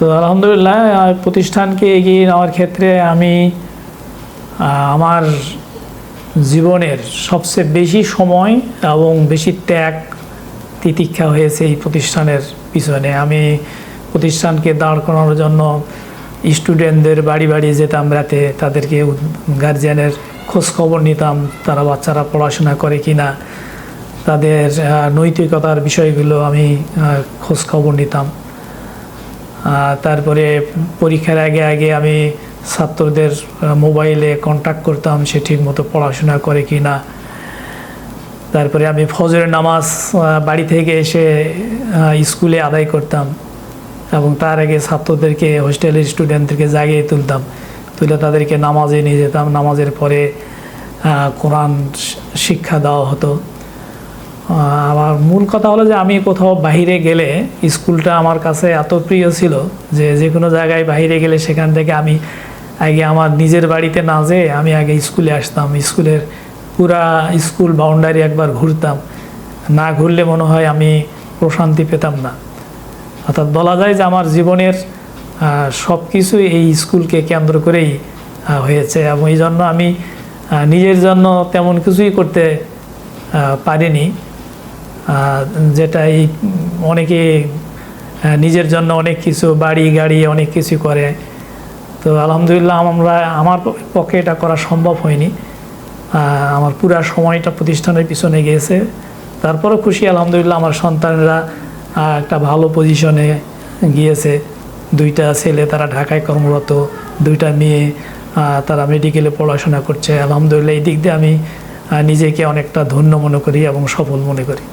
তো আলহামদুলিল্লাহ প্রতিষ্ঠানকে এগিয়ে নেওয়ার ক্ষেত্রে আমি আমার জীবনের সবচেয়ে বেশি সময় এবং বেশি ত্যাগ তিতিক্ষা হয়েছে এই প্রতিষ্ঠানের পিছনে। আমি প্রতিষ্ঠানকে দাঁড় করানোর জন্য স্টুডেন্টদের বাড়ি বাড়ি যেতাম রাতে তাদেরকে গার্জিয়ানের খোঁজ খবর নিতাম তারা বাচ্চারা পড়াশোনা করে কি না তাদের নৈতিকতার বিষয়গুলো আমি আহ, খোঁজ খবর নিতাম। তারপরে পরীক্ষার আগে আগে আমি ছাত্রদের মোবাইলে কন্ট্যাক্ট করতাম সে ঠিক মতো পড়াশোনা করে কি না। তারপরে আমি ফজরের নামাজ বাড়ি থেকে এসে স্কুলে আদায় করতাম এবং তার আগে ছাত্রদেরকে, হোস্টেলের স্টুডেন্টদেরকে জাগিয়ে তুলতাম। তুলে তাদেরকে নামাজে নিয়ে যেতাম। নামাজের পরে কোরআন শিক্ষা দেওয়া হতো। আমার মূল কথা হলো যে আমি কোথাও বাইরে গেলে স্কুলটা আমার কাছে এত প্রিয় ছিল যে যে কোনো জায়গায় বাইরে গেলে সেখান থেকে আমি আগে আমার নিজের বাড়িতে না যেয়ে আমি আগে স্কুলে আসতাম। স্কুলের পুরা স্কুল বাউন্ডারি একবার ঘুরতাম। না ঘুরলে মনে হয় আমি প্রশান্তি পেতাম না। অর্থাৎ বলা যায় যে আমার জীবনের সব কিছুই এই স্কুলকে কেন্দ্র করেই হয়েছে এবং এই জন্য আমি নিজের জন্য তেমন কিছুই করতে পারিনি। যেটা এই অনেকে নিজের জন্য অনেক কিছু, বাড়ি, গাড়ি অনেক কিছু করে। তো আলহামদুলিল্লাহ আমরা, আমার পক্ষে এটা করা সম্ভব হয়নি। আমার পুরা সময়টা প্রতিষ্ঠানের পিছনে গিয়েছে। তারপরও খুশি, আলহামদুলিল্লাহ আমার সন্তানরা একটা ভালো পজিশনে গিয়েছে। দুইটা ছেলে, তারা ঢাকায় কর্মরত, দুইটা মেয়ে তারা মেডিকেলে পড়াশোনা করছে। আলহামদুলিল্লাহ এই দিক দিয়ে আমি নিজেকে অনেকটা ধন্য মনে করি এবং সফল মনে করি।